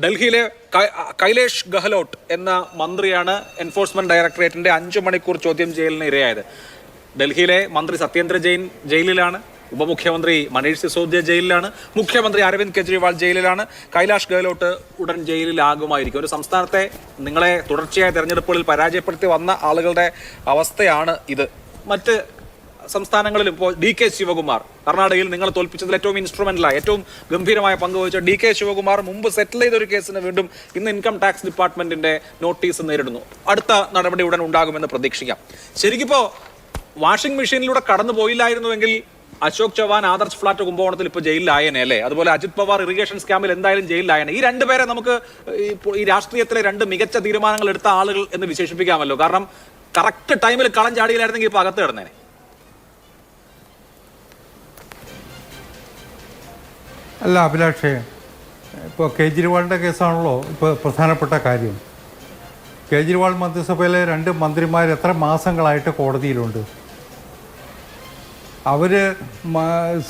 ഡൽഹിയിലെ കൈലേഷ് ഗഹ്ലോട്ട് എന്ന മന്ത്രിയാണ് എൻഫോഴ്സ്മെന്റ് ഡയറക്ടറേറ്റിന്റെ അഞ്ചു മണിക്കൂർ ചോദ്യം ചെയ്യലിന് ഇരയായത്. ഡൽഹിയിലെ മന്ത്രി സത്യേന്ദ്ര ജെയിൻ ജയിലിലാണ് ഉപമുഖ്യമന്ത്രി മനീഷ് സിസോദ്യ ജയിലിലാണ് മുഖ്യമന്ത്രി അരവിന്ദ് കെജ്രിവാൾ ജയിലിലാണ്. കൈലാഷ് ഗെഹ്ലോട്ട് ഉടൻ ജയിലിലാകുമായിരിക്കും. ഒരു സംസ്ഥാനത്തെ നിങ്ങളെ തുടർച്ചയായ തെരഞ്ഞെടുപ്പുകളിൽ പരാജയപ്പെടുത്തി വന്ന ആളുകളുടെ അവസ്ഥയാണ് ഇത്. മറ്റ് സംസ്ഥാനങ്ങളിൽ ഇപ്പോൾ ഡി കെ ശിവകുമാർ കർണാടകയിൽ നിങ്ങൾ തോൽപ്പിച്ചതിൽ ഏറ്റവും ഇൻസ്ട്രുമെന്റലായ ഏറ്റവും ഗംഭീരമായ പങ്ക് വഹിച്ച ഡി കെ ശിവകുമാർ മുമ്പ് സെറ്റിൽ ചെയ്ത ഒരു കേസിന് വീണ്ടും ഇന്ന് ഇൻകം ടാക്സ് ഡിപ്പാർട്ട്മെന്റിന്റെ നോട്ടീസ് നേരിടുന്നു. അടുത്ത നടപടി ഉടൻ ഉണ്ടാകുമെന്ന് പ്രതീക്ഷിക്കാം. ശരിക്കിപ്പോ വാഷിംഗ് മെഷീനിലൂടെ കടന്നു പോയില്ലായിരുന്നുവെങ്കിൽ അശോക് ചവാൻ ആദർശ് ഫ്ലാറ്റ് കുംഭകോണത്തിൽ ഇപ്പോൾ ജയിലിലായനെ അല്ലേ? അതുപോലെ അജിത് പവാർ ഇറിഗേഷൻ സ്കാമിൽ എന്തായാലും ജയിലിലായനെ. ഈ രണ്ടുപേരെ നമുക്ക് ഈ രാഷ്ട്രീയത്തിലെ രണ്ട് മികച്ച തീരുമാനങ്ങൾ എടുത്ത ആളുകൾ എന്ന് വിശേഷിപ്പിക്കാമല്ലോ. കാരണം കറക്റ്റ് ടൈമിൽ കളം ചാടിയില്ലായിരുന്നെങ്കിൽ ഇപ്പൊ അകത്ത് കിടന്നേനെ. അല്ല അഭിലാഷേ ഇപ്പോൾ കേജ്രിവാളിന്റെ കേസാണല്ലോ ഇപ്പോൾ പ്രധാനപ്പെട്ട കാര്യം. കേജ്രിവാൾ മന്ത്രിസഭയിലെ രണ്ട് മന്ത്രിമാർ എത്ര മാസങ്ങളായിട്ട് കോടതിയിലുണ്ട്? അവർ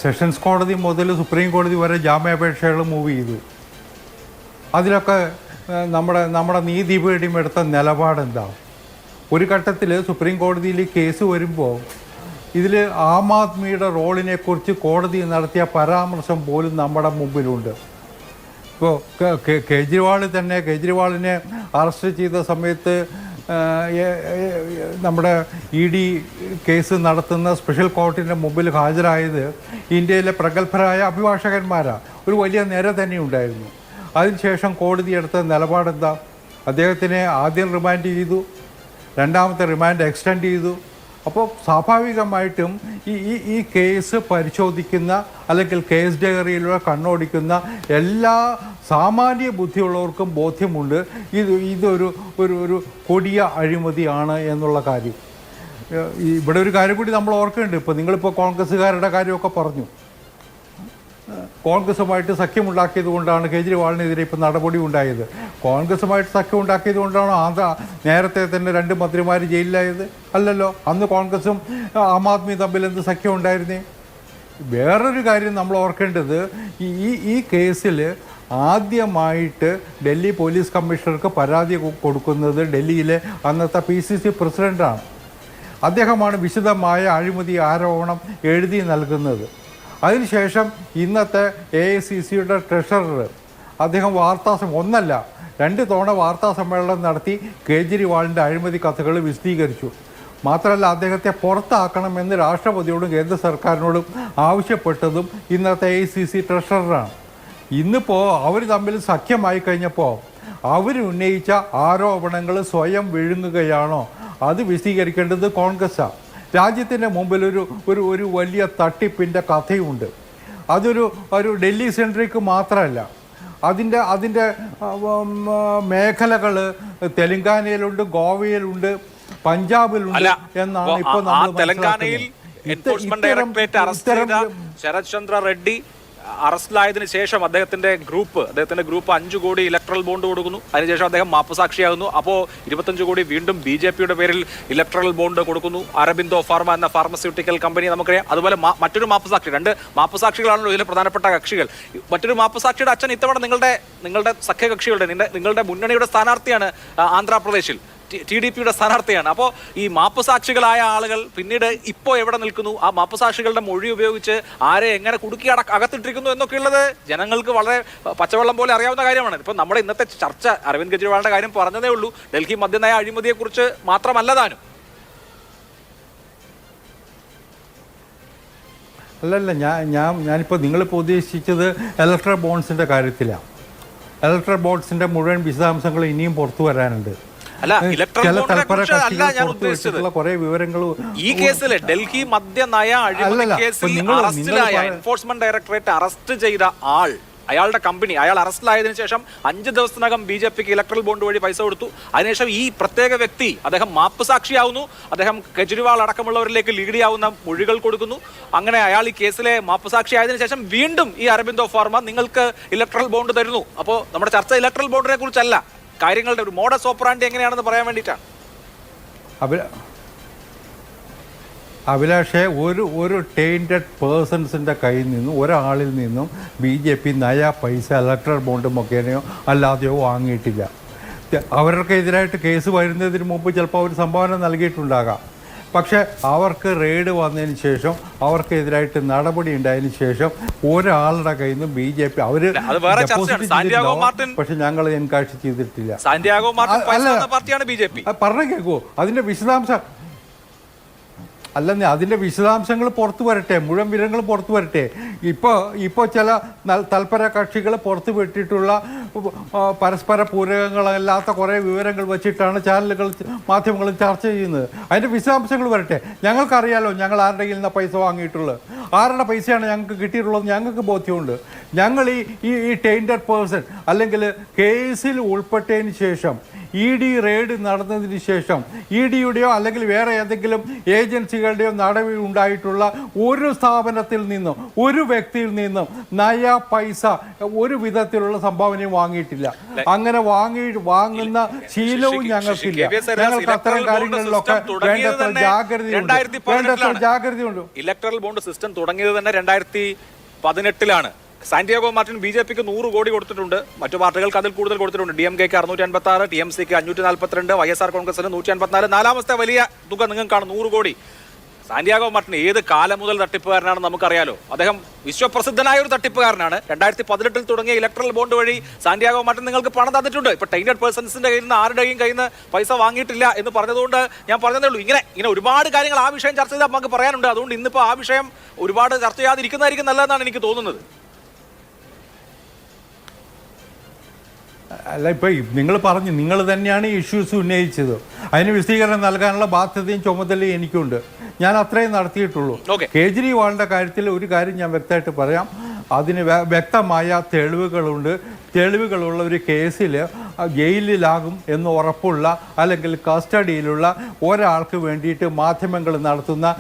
സെഷൻസ് കോടതി മുതൽ സുപ്രീം കോടതി വരെ ജാമ്യാപേക്ഷകൾ മൂവ് ചെയ്തു. അതിലൊക്കെ നമ്മുടെ നമ്മുടെ നീതിപീഠം എടുത്ത നിലപാടെന്താ? ഒരു ഘട്ടത്തിൽ സുപ്രീം കോടതിയിൽ കേസ് വരുമ്പോൾ ഇതിൽ ആം ആദ്മിയുടെ റോളിനെ കുറിച്ച് കോടതി നടത്തിയ പരാമർശം പോലും നമ്മുടെ മുമ്പിലുണ്ട്. ഇപ്പോൾ കേജ്രിവാൾ തന്നെ കേജ്രിവാളിനെ അറസ്റ്റ് ചെയ്ത സമയത്ത് നമ്മുടെ ഇ ഡി കേസ് നടത്തുന്ന സ്പെഷ്യൽ കോർട്ടിന്റെ മുമ്പിൽ ഹാജരായത് ഇന്ത്യയിലെ പ്രഗത്ഭരായ അഭിഭാഷകന്മാരാണ് ഒരു വലിയ നിര തന്നെ ഉണ്ടായിരുന്നു അതിനുശേഷം കോടതി എടുത്ത നിലപാടെന്താ? അദ്ദേഹത്തിനെ ആദ്യം റിമാൻഡ് ചെയ്തു രണ്ടാമത്തെ റിമാൻഡ് എക്സ്റ്റെൻഡ് ചെയ്തു. അപ്പോൾ സ്വാഭാവികമായിട്ടും ഈ ഈ ഈ കേസ് പരിശോധിക്കുന്ന അല്ലെങ്കിൽ കേസ് ഡയറിയിലൂടെ കണ്ണോടിക്കുന്ന എല്ലാ സാമാന്യ ബുദ്ധിയുള്ളവർക്കും ബോധ്യമുണ്ട്. ഇത് ഇതൊരു ഒരു ഒരു കൊടിയ അഴിമതിയാണ് എന്നുള്ള കാര്യം. ഇവിടെ ഒരു കാര്യം കൂടി നമ്മൾ ഓർക്കുന്നുണ്ട്. ഇപ്പോൾ നിങ്ങളിപ്പോൾ കോൺഗ്രസ്സുകാരുടെ കാര്യമൊക്കെ പറഞ്ഞു. കോൺഗ്രസുമായിട്ട് സഖ്യമുണ്ടാക്കിയത് കൊണ്ടാണ് കേജ്രിവാളിനെതിരെ ഇപ്പോൾ നടപടി ഉണ്ടായത്. കോൺഗ്രസുമായിട്ട് സഖ്യം ഉണ്ടാക്കിയത് കൊണ്ടാണോ ആന്ധ്ര നേരത്തെ തന്നെ രണ്ട് മന്ത്രിമാർ ജയിലിലായത്? അല്ലല്ലോ അന്ന് കോൺഗ്രസും ആം ആദ്മി തമ്മിൽ എന്ത് സഖ്യം ഉണ്ടായിരുന്നേ? വേറൊരു കാര്യം നമ്മൾ ഓർക്കേണ്ടത് ഈ- ഈ കേസിൽ ആദ്യമായിട്ട് ഡൽഹി പോലീസ് കമ്മീഷണർക്ക് പരാതി കൊടുക്കുന്നത് ഡൽഹിയിലെ അന്നത്തെ പി സി സി പ്രസിഡന്റാണ് അദ്ദേഹമാണ് വിശദമായ അഴിമതി ആരോപണം എഴുതി നൽകുന്നത്. അതിനുശേഷം ഇന്നത്തെ എ ഐ സി സിയുടെ ട്രഷറർ അദ്ദേഹം വാർത്താ സം- ഒന്നല്ല രണ്ട് തവണ വാർത്താ സമ്മേളനം നടത്തി കേജ്രിവാളിന്റെ അഴിമതി കഥകൾ വിശദീകരിച്ചു. മാത്രമല്ല അദ്ദേഹത്തെ പുറത്താക്കണമെന്ന് രാഷ്ട്രപതിയോടും കേന്ദ്ര സർക്കാരിനോടും ആവശ്യപ്പെട്ടതും ഇന്നത്തെ എ സി സി ട്രഷററാണ്. ഇന്നിപ്പോൾ അവർ തമ്മിൽ സഖ്യമായി കഴിഞ്ഞപ്പോൾ അവർ ഉന്നയിച്ച ആരോപണങ്ങൾ സ്വയം വിഴുങ്ങുകയാണോ? അത് വിശദീകരിക്കേണ്ടത് കോൺഗ്രസ്സാണ് രാജ്യത്തിന്റെ മുമ്പിൽ ഒരു ഒരു ഒരു വലിയ തട്ടിപ്പിന്റെ കഥയുണ്ട്. അതൊരു ഒരു ഡൽഹി സെൻട്രിക്ക് മാത്രമല്ല. അതിന്റെ അതിന്റെ മേഖലകൾ തെലങ്കാനയിലുണ്ട് ഗോവയിലുണ്ട് പഞ്ചാബിലുണ്ട് എന്നാണ് ഇപ്പോൾ തെലങ്കാനയിൽ എൻഫോഴ്സ്മെന്റ് ഡയറക്ടറേറ്റ് അറസ്റ്റ് ചെയ്ത ശരത് ചന്ദ്ര റെഡ്ഡി അറസ്റ്റിലായതിനു ശേഷം അദ്ദേഹത്തിന്റെ ഗ്രൂപ്പ് അദ്ദേഹത്തിന്റെ ഗ്രൂപ്പ് അഞ്ചു കോടി ഇലക്ട്രൽ ബോണ്ട് കൊടുക്കുന്നു. അതിനുശേഷം അദ്ദേഹം മാപ്പുസാക്ഷിയാകുന്നു. അപ്പോൾ ഇരുപത്തഞ്ച് കോടി വീണ്ടും ബി ജെ പിയുടെ പേരിൽ ഇലക്ട്രൽ ബോണ്ട് കൊടുക്കുന്നു. അരബിന്ദോ ഫാർമ എന്ന ഫാർമസ്യൂട്ടിക്കൽ കമ്പനി നമുക്കറിയാം. അതുപോലെ മറ്റൊരു മാപ്പുസാക്ഷി രണ്ട് മാപ്പുസാക്ഷികളാണല്ലോ ഇതിലെ പ്രധാനപ്പെട്ട കക്ഷികൾ. മറ്റൊരു മാപ്പുസാക്ഷിയുടെ അച്ഛൻ ഇത്തവണ നിങ്ങളുടെ നിങ്ങളുടെ സഖ്യകക്ഷികളുടെ നിങ്ങളുടെ നിങ്ങളുടെ മുന്നണിയുടെ സ്ഥാനാർത്ഥിയാണ് ആന്ധ്രാപ്രദേശിൽ. ടി ഡി പിയുടെ സ്ഥാനാർത്ഥിയാണ്. അപ്പോൾ ഈ മാപ്പുസാക്ഷികളായ ആളുകൾ പിന്നീട് ഇപ്പോൾ എവിടെ നിൽക്കുന്നു? ആ മാപ്പുസാക്ഷികളുടെ മൊഴി ഉപയോഗിച്ച് ആരെ എങ്ങനെ കുടുക്കി അട അകത്തിട്ടിരിക്കുന്നു എന്നൊക്കെയുള്ളത് ജനങ്ങൾക്ക് വളരെ പച്ചവെള്ളം പോലെ അറിയാവുന്ന കാര്യമാണ്. ഇപ്പം നമ്മുടെ ഇന്നത്തെ ചർച്ച അരവിന്ദ് കെജ്രിവാളിന്റെ കാര്യം പറഞ്ഞതേ ഉള്ളൂ. ഡൽഹി മദ്യനയ അഴിമതിയെക്കുറിച്ച് മാത്രമല്ല താനും അല്ലല്ല ഞാൻ ഞാൻ ഞാനിപ്പോൾ നിങ്ങളിപ്പോൾ ഉദ്ദേശിച്ചത് ഇലക്ട്രൽ ബോൺസിന്റെ കാര്യത്തിലാണ് ഇലക്ട്രൽ ബോൺസിന്റെ മുഴുവൻ വിശദാംശങ്ങൾ ഇനിയും പുറത്തു വരാനുണ്ട്. അല്ല, ഇലക്ട്രൽ ചില bond നെ തൽപര കുറിച്ച് അല്ല ഞാൻ ഉദ്ദേശിച്ചത്. വെച്ചിട്ടുള്ള കുറേ വിവരങ്ങൾ ഈ കേസിൽ ഡൽഹി മദ്യനയ അഴിമതി കേസിൽ അറസ്റ്റിലായ എൻഫോഴ്സ്മെന്റ് ഡയറക്ടറേറ്റ് അറസ്റ്റ് ചെയ്ത ആൾ അയാളുടെ കമ്പനി അയാൾ അറസ്റ്റിലായതിനു ശേഷം അഞ്ച് ദിവസത്തിനകം ബി ജെ പിക്ക് ഇലക്ട്രൽ ബോണ്ട് വഴി പൈസ കൊടുത്തു. അതിനുശേഷം ഈ പ്രത്യേക വ്യക്തി അദ്ദേഹം മാപ്പ് സാക്ഷിയാവുന്നു. അദ്ദേഹം കെജ്രിവാൾ അടക്കമുള്ളവരിലേക്ക് ലീഡ് ചെയ്യാവുന്ന മൊഴികൾ കൊടുക്കുന്നു. അങ്ങനെ അയാൾ ഈ കേസിലെ മാപ്പ് സാക്ഷിയായതിനു ശേഷം വീണ്ടും ഈ അരബിന്ദോ ഫാർമ നിങ്ങൾക്ക് ഇലക്ട്രൽ ബോണ്ട് തരുന്നു. അപ്പോൾ നമ്മുടെ ചർച്ച ഇലക്ട്രൽ ബോണ്ടിനെ കുറിച്ചല്ല. കാര്യങ്ങളുടെ ഒരു മോഡസ് ഓപ്പറാണ്ടി എങ്ങനെയാണെന്ന് പറയാൻ വേണ്ടിയിട്ടാണ്. അഭിലാഷെ ഒരു ഒരു ടൈന്റഡ് പേഴ്സൺസിന്റെ കയ്യിൽ നിന്നും ഒരാളിൽ നിന്നും ബി ജെ പി നയ പൈസ ഇലക്ട്രൽ ബോണ്ട് മുഖേനയോ അല്ലാതെയോ വാങ്ങിയിട്ടില്ല. അവർക്കെതിരായിട്ട് കേസ് വരുന്നതിന് മുമ്പ് ചിലപ്പോൾ അവർ സംഭാവന നൽകിയിട്ടുണ്ടാകാം. പക്ഷേ അവർക്ക് റെയ്ഡ് വന്നതിന് ശേഷം അവർക്കെതിരായിട്ട് നടപടി ഉണ്ടായതിനു ശേഷം ഒരാളുടെ കയ്യിൽ നിന്നും ബി ജെ പി അവർ പക്ഷെ ഞങ്ങൾ എൻകാഴ്ച ചെയ്തിട്ടില്ല. പറഞ്ഞു കേൾക്കുമോ അതിന്റെ വിശദാംശം അല്ലെന്നേ അതിന്റെ വിശദാംശങ്ങൾ പുറത്തു വരട്ടെ മുഴുവൻ വിവരങ്ങൾ പുറത്തു വരട്ടെ. ഇപ്പോൾ ഇപ്പോൾ ചില തൽപര കക്ഷികൾ പുറത്തു വിട്ടിട്ടുള്ള പരസ്പര പൂരകങ്ങളല്ലാത്ത കുറേ വിവരങ്ങൾ വെച്ചിട്ടാണ് ചാനലുകൾ മാധ്യമങ്ങൾ ചർച്ച ചെയ്യുന്നത്. അതിന്റെ വിശദാംശങ്ങൾ വരട്ടെ. ഞങ്ങൾക്കറിയാലോ ഞങ്ങൾ ആരുടെ കയ്യിൽ നിന്നാണ് പൈസ വാങ്ങിയിട്ടുള്ളത്? ആരുടെ പൈസയാണ് ഞങ്ങൾക്ക് കിട്ടിയിട്ടുള്ളത് ഞങ്ങൾക്ക് ബോധ്യമുണ്ട്. ഞങ്ങൾ ഈ ഈ ടെയിൻഡ് പേഴ്സൺ അല്ലെങ്കിൽ കേസിൽ ഉൾപ്പെട്ടതിന് ശേഷം ഇ ഡി റെയ്ഡ് നടന്നതിന് ശേഷം ഇ ഡിയുടെയോ അല്ലെങ്കിൽ വേറെ ഏതെങ്കിലും ഏജൻസികളുടെയോ നടപടി ഉണ്ടായിട്ടുള്ള ഒരു സ്ഥാപനത്തിൽ നിന്നും ഒരു വ്യക്തിയിൽ നിന്നും നയ പൈസ ഒരു വിധത്തിലുള്ള സംഭാവനയും വാങ്ങിയിട്ടില്ല. അങ്ങനെ വാങ്ങി വാങ്ങുന്ന ശീലവും ഞങ്ങൾക്കില്ല. ഞങ്ങൾക്ക് അത്തരം കാര്യങ്ങളിലൊക്കെ വേണ്ടത്ര ജാഗ്രതയുണ്ട്. 2018 വേണ്ടത്ര. ജാഗ്രതയുണ്ട്. ഇലക്ട്രൽ ബോണ്ട് സിസ്റ്റം തുടങ്ങിയത് തന്നെ രണ്ടായിരത്തി പതിനെട്ടിലാണ്. സാന്റിയാഗോ മാർട്ടിൻ ബി ജെ പിക്ക് നൂറ് കോടി കൊടുത്തിട്ടുണ്ട്. മറ്റു പാർട്ടികൾക്ക് അതിൽ കൂടുതൽ കൊടുത്തിട്ടുണ്ട്. ഡി എം കെക്ക് അറുന്നൂറ്റി അൻപത്തി ആറ് ടി എം സിക്ക് അഞ്ഞൂറ്റി നാൽപ്പത്തിരണ്ട് വൈ എസ് ആർ കോൺഗ്രസിന് നൂറ്റി അൻപത്തിനാല് നാലാമത്തെ വലിയ തുക നിങ്ങൾക്കാണ് നൂറ് കോടി. സാന്റിയാഗോ മാർട്ടിൻ ഏത് കാലം മുതൽ തട്ടിപ്പുകാരനാണെന്ന് നമുക്കറിയാലോ. അദ്ദേഹം വിശ്വപ്രസിദ്ധനായ ഒരു തട്ടിപ്പുകാരനാണ്. രണ്ടായിരത്തി പതിനെട്ടിൽ തുടങ്ങിയ ഇലക്ട്രൽ ബോണ്ട് വഴി സാന്റിയാഗോ മാർട്ടിൻ നിങ്ങൾക്ക് പണം തന്നിട്ടുണ്ട്. ഇപ്പൊ ടൈൻഡഡ് പേഴ്സൺസിന്റെ കയ്യിൽ നിന്ന് ആരുടെയും കയ്യിൽ നിന്ന് പൈസ വാങ്ങിയിട്ടില്ല എന്ന് പറഞ്ഞതുകൊണ്ട് ഞാൻ പറഞ്ഞതേ ഉള്ളൂ. ഇങ്ങനെ ഇങ്ങനെ ഒരുപാട് കാര്യങ്ങൾ ആ വിഷയം ചർച്ച ചെയ്താൽ നമുക്ക് പറയാനുണ്ട്. അതുകൊണ്ട് ഇന്നിപ്പോ ആ വിഷയം ഒരുപാട് ചർച്ച ചെയ്യാതിരിക്കുന്നതായിരിക്കും നല്ലതെന്നാണ് എനിക്ക് തോന്നുന്നത്. അല്ല ഇപ്പൊ നിങ്ങൾ പറഞ്ഞു നിങ്ങൾ തന്നെയാണ് ഈ ഇഷ്യൂസ് ഉന്നയിച്ചത്. അതിന് വിശദീകരണം നൽകാനുള്ള ബാധ്യതയും ചുമതലയും എനിക്കുണ്ട്. ഞാൻ അത്രയും നടത്തിയിട്ടുള്ളൂ. കേജ്രിവാളിന്റെ കാര്യത്തിൽ ഒരു കാര്യം ഞാൻ വ്യക്തമായിട്ട് പറയാം. അതിന് വ്യക്തമായ തെളിവുകളുണ്ട്. തെളിവുകളുള്ള ഒരു കേസിൽ ജയിലിലാകും എന്ന് ഉറപ്പുള്ള അല്ലെങ്കിൽ കസ്റ്റഡിയിലുള്ള ഒരാൾക്ക് വേണ്ടിയിട്ട് മാധ്യമങ്ങൾ നടത്തുന്ന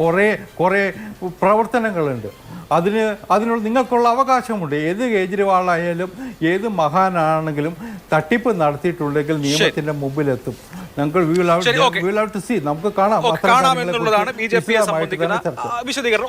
കുറേ കുറേ പ്രവർത്തനങ്ങളുണ്ട്. അതിന് അതിനുള്ള നിങ്ങൾക്കുള്ള അവകാശമുണ്ട്. ഏത് കേജ്രിവാളായാലും ഏത് മഹാനാണെങ്കിലും തട്ടിപ്പ് നടത്തിയിട്ടുണ്ടെങ്കിൽ നിയമത്തിന്റെ മുമ്പിലെത്തും. ഞങ്ങൾ have to see. നമുക്ക് കാണാം. കാണാം എന്നുള്ളതാണ് ബി ജെ പിയെ സംബന്ധിക്കുന്ന വിശദീകരണം.